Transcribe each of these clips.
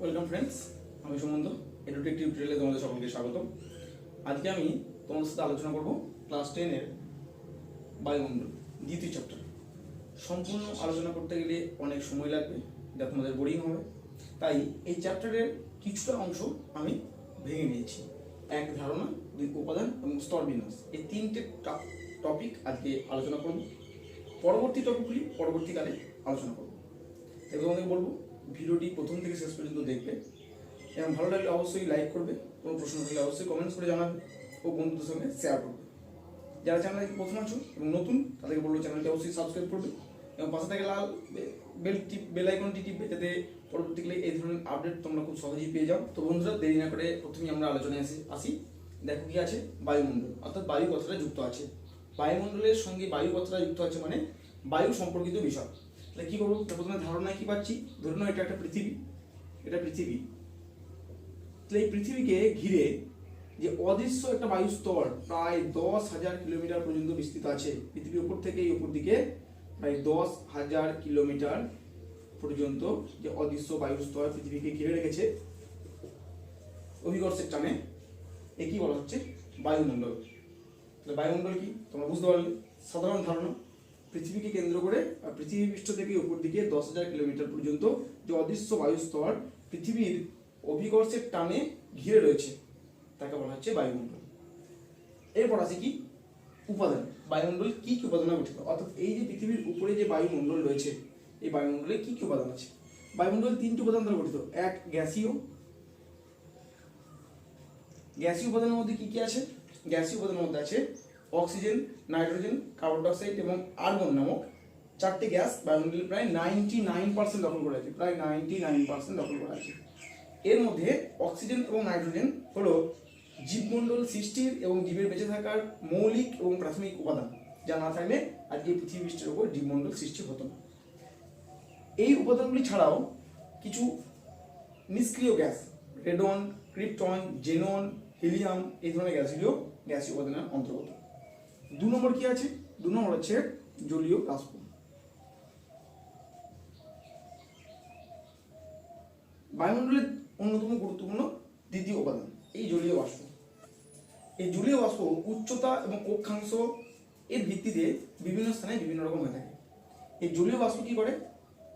Welcome friends আমি Sumanta edtech টিউটোরিয়ালে তোমাদের সকলকে স্বাগত আজকে আমি তোমাদের সাথে আলোচনা করব ক্লাস টেনের বায়ুমণ্ডল, দ্বিতীয় চ্যাপ্টার সম্পূর্ণ আলোচনা করতে গেলে অনেক সময় লাগবে যা তোমাদের বোরিং হবে। তাই এই চ্যাপ্টারের কিছুটা অংশ আমি ভেঙে নিয়েছি। এক ধারণা, দুই উপাদান এবং স্তর বিন্যাস। এই তিনটে টপিক আজকে আলোচনা করব। পরবর্তী টপিকগুলি পরবর্তীকালে আলোচনা করব। এবং তোমাকে বলব ভিডিওটি প্রথম থেকে শেষ পর্যন্ত দেখবে এবং ভালো লাগলে অবশ্যই লাইক করবে কোনো প্রশ্ন থাকলে অবশ্যই কমেন্টস করে জানাবে ও বন্ধুদের সঙ্গে শেয়ার করবে। যারা চ্যানেলে প্রথম আছো এবং নতুন, তাদেরকে বলব চ্যানেলটি অবশ্যই সাবস্ক্রাইব করবে এবং পাশে থেকে লাল বেল টিপ বেল আইকনটি টিপবে যাতে পরবর্তীকালে এই ধরনের আপডেট তোমরা খুব সহজেই পেয়ে যাও। তো বন্ধুরা, দেরি না করে প্রথমেই আমরা আলোচনায় আসি আসি। দেখো কি আছে? বায়ুমণ্ডল, অর্থাৎ বায়ু কথাটা যুক্ত আছে। বায়ুমণ্ডলের সঙ্গে বায়ু কথাটা যুক্ত আছে মানে বায়ু সম্পর্কিত বিষয়। তাহলে কি করব? প্রথমে ধারণায় কি পাচ্ছি? ধরে নাও এটা একটা পৃথিবী। এটা পৃথিবী। তাহলে এই পৃথিবীকে ঘিরে যে অদৃশ্য একটা বায়ুস্তর প্রায় দশ হাজার কিলোমিটার পর্যন্ত বিস্তৃত আছে। পৃথিবীর উপর থেকে এই উপর দিকে প্রায় দশ হাজার কিলোমিটার পর্যন্ত যে অদৃশ্য বায়ুস্তর পৃথিবীকে ঘিরে রেখেছে। অভিকর্ষের টানে এ কি বলা হচ্ছে বায়ুমণ্ডল। তাহলে বায়ুমণ্ডল কি? তোমরা বুঝতে পারলে। সাধারণ ধারণা। পৃথিবীকে কেন্দ্র করে পৃথিবী পৃষ্ঠ থেকে উপর দিকে দশ হাজার কিলোমিটার পর্যন্ত যে অদৃশ্য বায়ুস্তর পৃথিবীর অভিকর্ষের টানে ঘিরে রয়েছে, তাকে বলা হচ্ছে বায়ুমণ্ডল। এরপর আছে কি? উপাদান। বায়ুমণ্ডল কি কি উপাদানে গঠিত? অর্থাৎ এই যে পৃথিবীর উপরে যে বায়ুমণ্ডল রয়েছে, এই বায়ুমণ্ডলে কি কি উপাদান আছে? বায়ুমণ্ডল তিনটি উপাদান দ্বারা গঠিত। এক, গ্যাসীয়। গ্যাসীয় উপাদানের মধ্যে কি কি আছে? গ্যাসীয় উপাদানের মধ্যে আছে অক্সিজেন, নাইট্রোজেন, কার্বন ডাইঅক্সাইড এবং আর্গন নামক চারটি গ্যাস বায়ুমণ্ডলে প্রায় নাইনটি নাইন পার্সেন্ট দখল করে আছে, প্রায় নাইনটি নাইন পার্সেন্ট দখল করে আছে। এর মধ্যে অক্সিজেন এবং নাইট্রোজেন হলো জীবমণ্ডল সৃষ্টির এবং জীবের বেঁচে থাকার মৌলিক এবং প্রাথমিক উপাদান, যা না থাকলে আজকে পৃথিবী পৃষ্ঠের উপর জীবমণ্ডল সৃষ্টি হতো না। এই উপাদানগুলি ছাড়াও কিছু নিষ্ক্রিয় gas, radon, krypton, xenon, helium, এই ধরনের গ্যাসগুলিও গ্যাসীয় উপাদানের অন্তর্গত। দু নম্বর কি আছে? দু নম্বর হচ্ছে জলীয় বাষ্প। বায়ুমণ্ডলের অন্যতম গুরুত্বপূর্ণ দ্বিতীয় উপাদান, এই জলীয় বাষ্প। এই জলীয় বাষ্প উচ্চতা এবং অক্ষাংশ এর ভিত্তিতে বিভিন্ন স্থানে বিভিন্ন রকম হয়ে থাকে। এই জলীয় বাষ্প কি করে?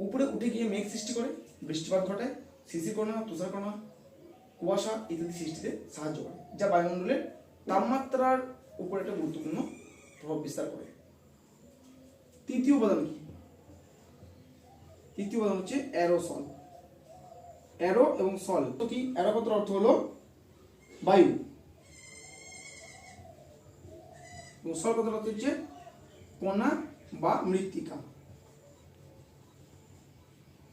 উপরে উঠে গিয়ে মেঘ সৃষ্টি করে, বৃষ্টিপাত ঘটায় শিশিরকণা তুষারকণা কুয়াশা ইত্যাদি সৃষ্টিতে সাহায্য করে, যা বায়ুমণ্ডলের তাপমাত্রার উপর একটা গুরুত্বপূর্ণ প্রভাব বিস্তার করে। তৃতীয় উপাদান কি? তৃতীয় উপাদান হচ্ছে অ্যারোসল অ্যারো এবং সল তো কি? অ্যারো কথার অর্থ হলো বায়ু। এবং সল কথার অর্থ হচ্ছে কণা বা মৃত্তিকা।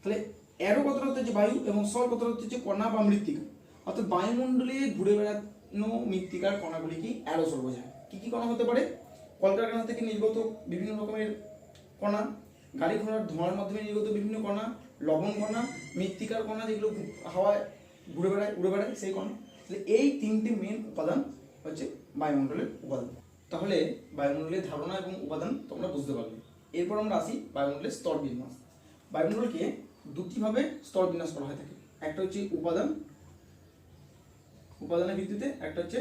তাহলে অ্যারো কথার অর্থ হচ্ছে বায়ু এবং সল কথার অর্থ হচ্ছে কণা বা মৃত্তিকা। অর্থাৎ বায়ুমণ্ডলে ঘুরে বেড়ানো মৃত্তিকার কণাগুলি কি? অ্যারোসল বোঝায়। কি কি কণা হতে পারে? কলকারখানা থেকে নির্গত বিভিন্ন রকমের কণা গাড়ি ঘোড়ার ধোঁয়ার মাধ্যমে নির্গত বিভিন্ন কণা, লবণ কণা, মৃত্তিকার কণা যেগুলো হাওয়ায় ঘুরে বেড়ায়, উড়ে বেড়ায়, সেই কণা। তাহলে এই তিনটি মেন উপাদান হচ্ছে বায়ুমণ্ডলের উপাদান। তাহলে বায়ুমণ্ডলের ধারণা এবং উপাদান তোমরা বুঝতে পারবে। এরপর আমরা আসি বায়ুমণ্ডলের স্তর বিন্যাস বায়ুমণ্ডলকে দুটিভাবে স্তর বিন্যাস করা হয়ে থাকে। একটা হচ্ছে উপাদান, উপাদানের ভিত্তিতে, একটা হচ্ছে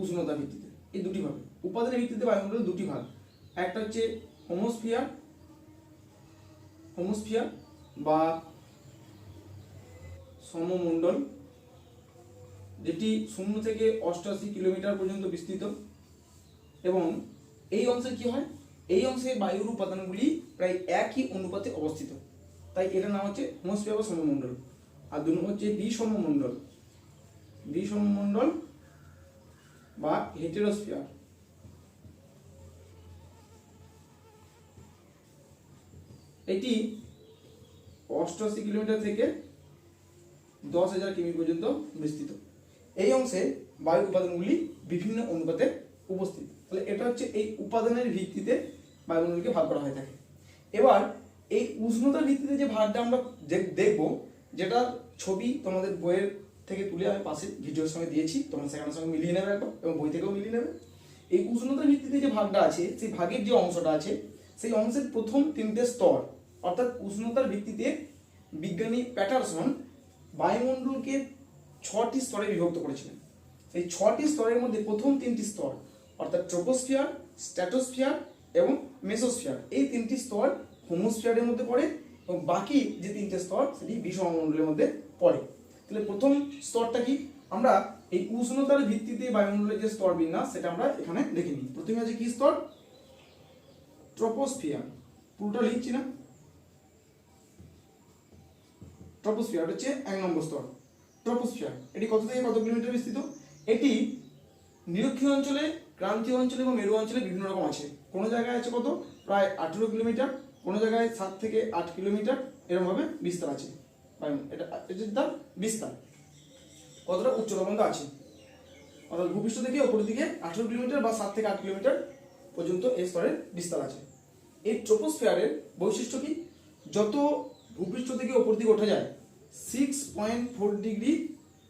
উষ্ণতা ভিত্তিতে। এই দুটি ভাগ। উপাদানের ভিত্তিতে বায়ুমণ্ডলের দুটি ভাগ। একটা হচ্ছে হোমোস্ফিয়ার হোমোস্ফিয়ার বা সমমণ্ডল, যেটি শূন্য থেকে অষ্টআশি কিলোমিটার পর্যন্ত বিস্তৃত। এবং এই অংশে কি হয়? এই অংশে বায়ুর উপাদানগুলি প্রায় একই অনুপাতে অবস্থিত। তাই এটার নাম হচ্ছে হোমোস্ফিয়ার বা সমমণ্ডল। আর দু নম্বর হচ্ছে বিষমমণ্ডল বিষমমণ্ডল বা হেটেরোস্ফিয়ার এটি অষ্টআশি কিলোমিটার থেকে দশ হাজার কিমি পর্যন্ত বিস্তৃত। এই অংশে বায়ু উপাদানগুলি বিভিন্ন অনুপাতে উপস্থিত। তাহলে এটা হচ্ছে এই উপাদানের ভিত্তিতে বায়ুমণ্ডলকে ভাগ করা হয়ে থাকে। এবার এই উষ্ণতার ভিত্তিতে যে ভাগটা আমরা দেখ- দেখব, যেটা ছবি তোমাদের বইয়ের থেকে তুলে আমি পাশে ভিডিওর সঙ্গে দিয়েছি, তোমরা সেখানের সঙ্গে মিলিয়ে নেবে একবার এবং বই থেকেও মিলিয়ে নেবে। এই উষ্ণতার ভিত্তিতে যে ভাগটা আছে সেই ভাগের যে অংশটা আছে, সেই অংশের প্রথম তিনটে স্তর, অর্থাৎ উষ্ণতার ভিত্তিতে বিজ্ঞানী প্যাটারসন বায়ুমণ্ডলকে ছটি স্তরে বিভক্ত করেছিলেন। এই ছটি স্তরের মধ্যে প্রথম তিনটি স্তর, অর্থাৎ ট্রোপোস্ফিয়ার স্ট্র্যাটোস্ফিয়ার এবং মেসোস্ফিয়ার, এই তিনটি স্তর হোমোস্ফিয়ারের মধ্যে পড়ে এবং বাকি যে তিনটে স্তর, সেটি বিষমণ্ডলের মধ্যে পড়ে। তাহলে প্রথম স্তরটা কি? আমরা এই উষ্ণতার ভিত্তিতে বায়ুমণ্ডলের যে স্তর বিন্যাস, সেটা আমরা এখানে দেখে নিই। প্রথমে আছে কি স্তর? ট্রপোস্ফিয়ার পুরোটা লিখছি না? ট্রপোস্ফিয়ার হচ্ছে এক নম্বর স্তর। ট্রপোস্ফিয়ার এটি কত থেকে কত কিলোমিটার বিস্তৃত? এটি নিরক্ষীয় অঞ্চলে, ক্রান্তীয় অঞ্চলে এবং মেরু অঞ্চলে বিভিন্ন রকম আছে। কোনো জায়গায় আছে কত? প্রায় আঠেরো কিলোমিটার, কোনো জায়গায় সাত থেকে আট কিলোমিটার, এরকমভাবে বিস্তার আছে। এটা এটা তার বিস্তার। কতটা? উচ্চতা পর্যন্ত আছে। অর্থাৎ ভূপৃষ্ঠ থেকে ওপরের দিকে আঠেরো কিলোমিটার বা সাত থেকে আট কিলোমিটার পর্যন্ত এই স্তরের বিস্তার আছে। এই ট্রোপোস্ফিয়ারের বৈশিষ্ট্য কি? যত ভূপৃষ্ঠ থেকে ওপর দিকে ওঠা যায় six point four degree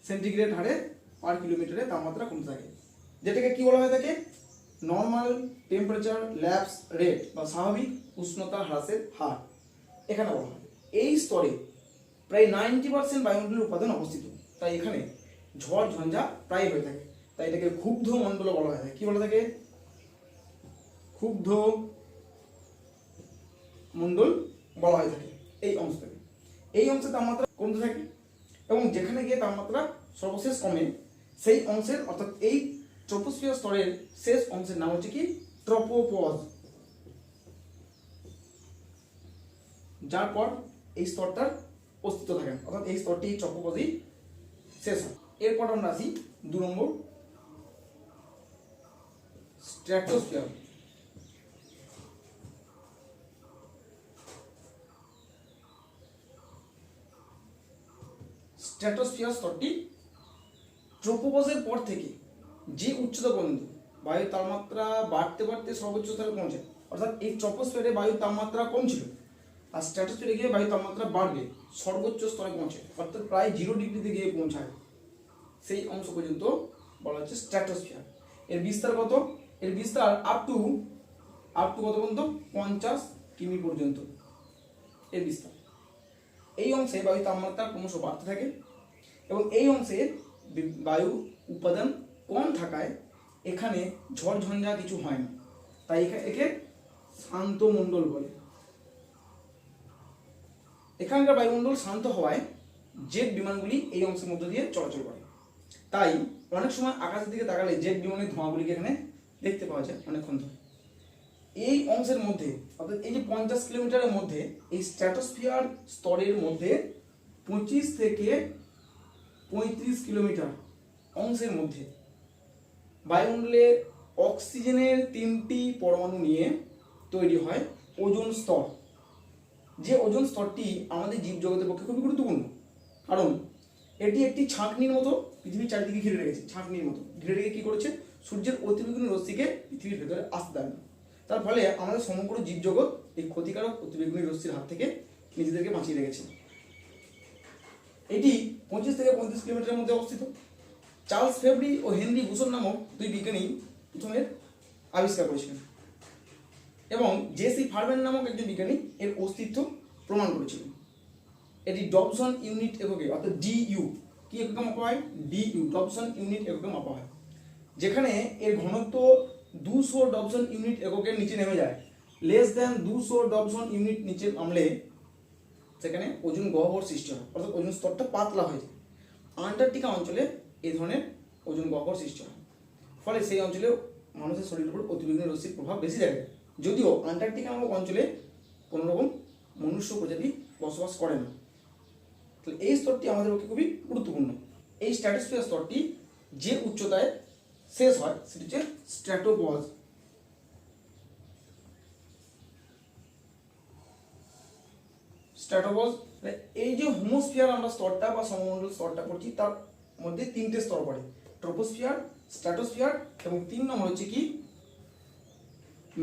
centigrade হারে পার কিলোমিটারে তাপমাত্রা কমতে থাকে। যেটাকে কি বলা হয়ে থাকে? নর্মাল টেম্পারেচার ল্যাপস রেট বা স্বাভাবিক উষ্ণতা হ্রাসের হার। এখানে বলা হয়। এই স্তরে প্রায় নাইনটি পার্সেন্ট বায়ুমণ্ডলের উপাদান অবস্থিত। তাই এখানে ঝড়, ঝঞ্ঝা প্রায় হয়ে থাকে। তাই এটাকে ক্ষুব্ধ মণ্ডল বলা হয়ে। কি বলা থাকে ক্ষুব্ধ মণ্ডল বলা হয়ে থাকে এই অংশটাকে। এই অংশে তাপমাত্রা কমতে থাকে এবং যেখানে গিয়ে তাপমাত্রা সর্বশেষ কমে, সেই অংশের, অর্থাৎ এই ট্রপোস্ফিয়ার স্তরের শেষ অংশের নাম হচ্ছে কি? ট্রপোপজ যার পর এই স্তরটার অস্তিত্ব থাকে। না। অর্থাৎ এই স্তরটি ট্রপোপজই শেষ হয়। এরপর আমরা আসি দু নম্বর স্ট্র্যাটোস্ফিয়ার। স্ট্র্যাটোস্ফিয়ার স্তরটি ট্রোপোপজের পর থেকে যে উচ্চতা পর্যন্ত বায়ুর তাপমাত্রা বাড়তে বাড়তে সর্বোচ্চ স্তরে পৌঁছে অর্থাৎ এই ট্রপোস্ফিয়ারে বায়ুর তাপমাত্রা কম ছিল। আর স্ট্র্যাটোস্ফিয়ারে গিয়ে বায়ুর তাপমাত্রা বাড়বে, সর্বোচ্চ স্তরে পৌঁছে অর্থাৎ প্রায় জিরো ডিগ্রিতে গিয়ে পৌঁছায় সেই অংশ পর্যন্ত বলা হচ্ছে স্ট্র্যাটোস্ফিয়ার এর বিস্তার কত? এর বিস্তার আপ টু আপ টু কত পর্যন্ত? পঞ্চাশ কিমি পর্যন্ত। এর বিস্তার। এই অংশে বায়ু তাপমাত্রা ক্রমশ বাড়তে থাকে এবং এই অংশে বায়ু উপাদান কম থাকায় এখানে ঝড় ঝঞ্ঝা কিছু হয় না। তাই একে শান্ত মণ্ডল বলে। এখানকার বায়ুমণ্ডল শান্ত হওয়ায় জেট বিমানগুলি এই অংশের মধ্য দিয়ে চলাচল করে। তাই অনেক সময় আকাশের দিকে তাকালে জেট বিমানের ধোঁয়াগুলিকে এখানে দেখতে পাওয়া যায় অনেকক্ষণ ধরে। এই অংশের মধ্যে, অর্থাৎ এই যে পঞ্চাশ কিলোমিটারের মধ্যে, এই স্ট্র্যাটোস্ফিয়ার স্তরের মধ্যে পঁচিশ থেকে পঁয়ত্রিশ কিলোমিটার অংশের মধ্যে বায়ুমণ্ডলে অক্সিজেনের তিনটি পরমাণু নিয়ে তৈরি হয় ওজন স্তর। যে ওজন স্তরটি আমাদের জীবজগতের পক্ষে খুবই গুরুত্বপূর্ণ। কারণ এটি একটি ছাঁকনির মতো পৃথিবীর চারিদিকে ঘিরে রেখেছে, ছাঁকনির মতো। ঘিরে রেখে কী করেছে? সূর্যের অতিবেগুনি রশ্মিকে পৃথিবীর ভেতরে আসতে দেয় না তার ফলে আমাদের সমগ্র জীবজগৎ এই ক্ষতিকারক অতিবেগুনি রশ্মির হাত থেকে নিজেদেরকে বাঁচিয়ে রেখেছে। এটি পঁচিশ থেকে পঁয়ত্রিশ কিলোমিটারের মধ্যে অবস্থিত। চার্লস ফেব্রি ও হেনরি ভূষণ নামক দুই বিজ্ঞানী প্রথমে আবিষ্কার করেছিলেন। এবং জেসি ফার্মেন নামক একজন বিজ্ঞানী এর অস্তিত্ব প্রমাণ করেছিল এটি ডবসন ইউনিট এককে, অর্থাৎ ডিইউ কি এককে মাপা হয়? ডিইউ ডবসন ইউনিট এককে মাপা হয়। যেখানে এর ঘনত্ব দুশো ডবসন ইউনিট এককের নিচে নেমে যায়। লেস দেন দুশো ডবসন ইউনিট নিচে নামলে সেখানে ওজন গহ্বর সৃষ্টি হয়, অর্থাৎ ওজন স্তরটা পাতলা হয়ে যায়। আন্টার্কটিকা অঞ্চলে এই ধরনের ওজন গহ্বর সৃষ্টি হয়। ফলে সেই অঞ্চলে মানুষের শরীরের উপর অতিবেগুনি রশ্মির প্রভাব বেশি থাকে যদিও আন্টার্কটিকা নামক অঞ্চলে কোনো রকম মনুষ্য প্রজাতি বসবাস করে না। তাহলে এই স্তরটি আমাদের পক্ষে খুবই গুরুত্বপূর্ণ। এই স্ট্র্যাটোস্ফিয়ার স্তরটি যে উচ্চতায় শেষ হয়, সেটি হচ্ছে স্ট্র্যাটোপজ স্ট্র্যাটোপজ এই যে হোমোস্ফিয়ার আমরা স্তরটা বা সমমণ্ডল স্তরটা করছি, তার মধ্যে তিনটে স্তর পড়ে। ট্রোপোস্ফিয়ার স্ট্র্যাটোস্ফিয়ার এবং তিন নম্বর হচ্ছে কি?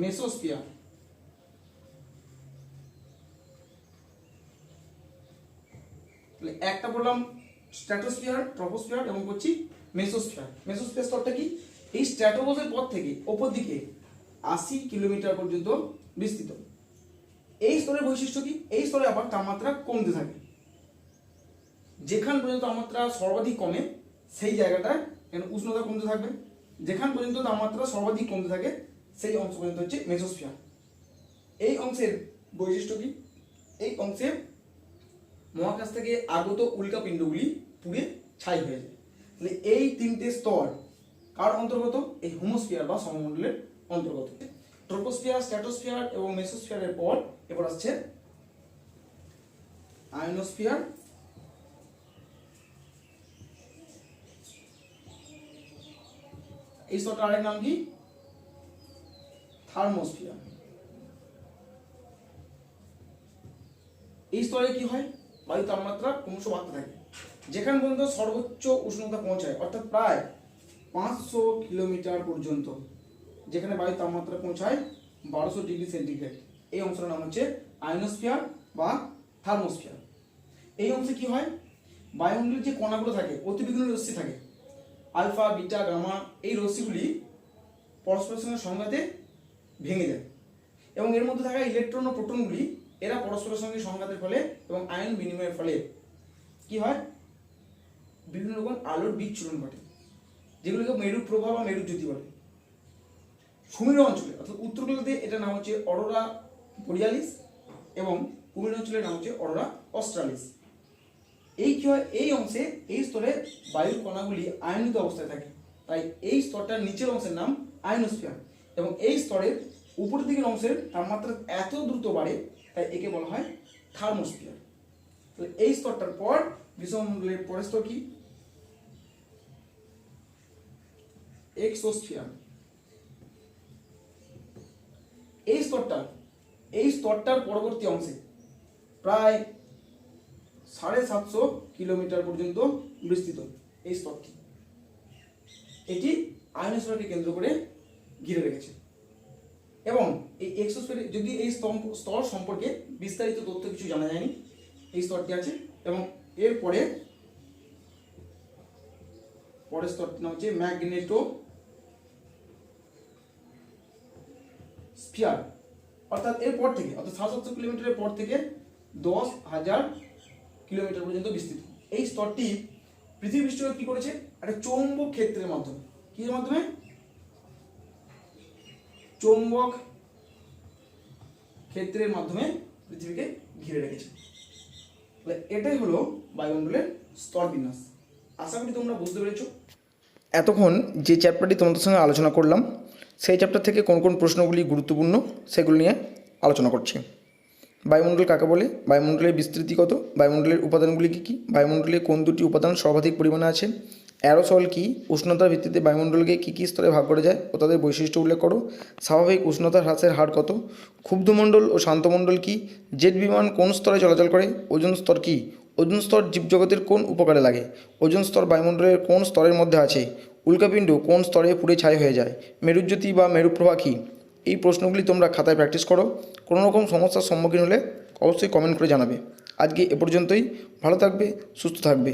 মেসোস্ফিয়ার তাহলে একটা বললাম স্ট্র্যাটোস্ফিয়ার, ট্রপোস্ফিয়ার এবং করছি মেসোস্ফিয়ার। মেসোস্ফিয়ার স্তরটা কি? এই স্ট্র্যাটোপোজের পর থেকে ওপর দিকে আশি কিলোমিটার পর্যন্ত বিস্তৃত। এই স্তরের বৈশিষ্ট্য কি? এই স্তরে আবার তাপমাত্রা কমতে থাকে। যেখান পর্যন্ত তাপমাত্রা সর্বাধিক কমে, সেই জায়গাটায় উষ্ণতা কমতে থাকবে যেখান পর্যন্ত তাপমাত্রা সর্বাধিক কমতে থাকে সেই অংশ পর্যন্ত হচ্ছে মেসোস্ফিয়ার। এই অংশের বৈশিষ্ট্য কি? এই অংশে মহাকাশ থেকে আগত উল্কাপিণ্ডগুলি পুড়ে ছাই হয়ে যায়। তাহলে এই তিনটে স্তর কার অন্তর্গত? এই হোমোস্ফিয়ার বা সমমণ্ডলের অন্তর্গত। ট্রোপোস্ফিয়ার স্ট্যাটোস্ফিয়ার এবং মেসোস্ফিয়ারের পর এবার আসছে আয়নোস্ফিয়ার। এই স্তরটার আরেক নাম কি? থার্মোস্ফিয়ার। এই স্তরে কি হয়? বায়ু তাপমাত্রা ক্রমশ বাড়তে থাকে। যেখানে পর্যন্ত সর্বোচ্চ উষ্ণতা পৌঁছায়, অর্থাৎ প্রায় পাঁচশো কিলোমিটার পর্যন্ত, যেখানে বায়ু তাপমাত্রা পৌঁছায় বারোশো ডিগ্রি সেন্টিগ্রেড। এই অংশটার নাম হচ্ছে আয়নোস্ফিয়ার বা থার্মোস্ফিয়ার। এই অংশে কি হয়? বায়ুমণ্ডলের যে কণাগুলো থাকে, অতিবিঘ্ন রশ্মি থাকে, আলফা, বিটা, গামা, এই রশ্মিগুলি পরস্পরের সঙ্গে সংঘাতে ভেঙে যায়। এবং এর মধ্যে থাকা ইলেকট্রন ও প্রোটনগুলি এরা পরস্পরের সঙ্গে সংঘাতের ফলে এবং আয়ন বিনিময়ের ফলে কি হয়? বিভিন্ন রকম আলোর বিচ্ছুরণ ঘটে, যেগুলোকে মেরু প্রভা বা মেরু জ্যোতি বলে। সুমেরু অঞ্চলে, অর্থাৎ উত্তর গোলার্ধে এটার নাম হচ্ছে অরোরা বোরিয়ালিস এবং কুমির অঞ্চলের নাম হচ্ছে অরোরা অস্ট্রালিস। এই কি হয়? এই অংশে, এই স্তরে বায়ুর কণাগুলি আয়নিত অবস্থায় থাকে। তাই এই স্তরটার নিচের অংশের নাম আয়নোস্ফিয়ার। এবং এই স্তরের উপরের দিকের অংশের তাপমাত্রা এত দ্রুত বাড়ে, তাই একে বলা হয় থার্মোস্ফিয়ার। তাহলে এই স্তরটার পর বিশ্বমণ্ডলের পরের স্তর কি? এক্সোস্ফিয়ার। এই স্তরটা, এই স্তরটার পরবর্তী অংশে প্রায় সাড়ে সাতশো কিলোমিটার পর্যন্ত বিস্তৃত এই স্তরটি। এটি আয়নোস্ফিয়ারকে কেন্দ্র করে ঘিরে রেখেছে। এবং এই এক্সোস্ফিয়ার যদি এই স্তম্ভ, স্তর সম্পর্কে বিস্তারিত তথ্য কিছু জানা যায়নি, এই স্তরটি আছে এবং এরপরে পরের স্তরটি নাম হচ্ছে ম্যাগনেটো স্ফিয়ার অর্থাৎ এরপর থেকে, অর্থাৎ সাত সাতশো কিলোমিটারের পর থেকে দশ হাজার কিলোমিটার পর্যন্ত বিস্তৃত। এই স্তরটি পৃথিবী পৃষ্ঠকে কি করেছে? একটা চৌম্বক ক্ষেত্রের মাধ্যমে। কি মাধ্যমে? চৌম্বক ক্ষেত্রের মাধ্যমে পৃথিবীকে ঘিরে রেখেছে। এটাই হলো বায়ুমণ্ডলের স্তর বিন্যাস। আশা করি তোমরা বুঝতে পেরেছ। এতক্ষণ যে চ্যাপ্টারটি তোমাদের সঙ্গে আলোচনা করলাম, সেই চ্যাপ্টার থেকে কোন কোন প্রশ্নগুলি গুরুত্বপূর্ণ সেগুলো নিয়ে আলোচনা করছি। বায়ুমণ্ডল কাকে বলে? বায়ুমণ্ডলের বিস্তৃতি কত? বায়ুমণ্ডলের উপাদানগুলি কী কী? বায়ুমণ্ডলে কোন দুটি উপাদান সর্বাধিক পরিমাণে আছে? অ্যারোসল কি? উষ্ণতার ভিত্তিতে বায়ুমণ্ডলকে কী কী স্তরে ভাগ করে যায় ও তাদের বৈশিষ্ট্য উল্লেখ করো। স্বাভাবিক উষ্ণতা হ্রাসের হার কত? ক্ষুব্ধমণ্ডল ও শান্তমণ্ডল কি? জেট বিমান কোন স্তরে চলাচল করে? ওজন স্তর কি? ওজন স্তর জীবজগতের কোন উপকারে লাগে? ওজন স্তর বায়ুমণ্ডলের কোন স্তরের মধ্যে আছে? উল্কাপিণ্ড কোন স্তরে পুড়ে ছাই হয়ে যায়? মেরুজ্যোতি বা মেরুপ্রভা কী? এই প্রশ্নগুলি তোমরা খাতায় প্র্যাকটিস করো। কোনো রকম সমস্যার সম্মুখীন হলে অবশ্যই কমেন্ট করে জানাবে। আজকে এ পর্যন্তই। ভালো থাকবে, সুস্থ থাকবে।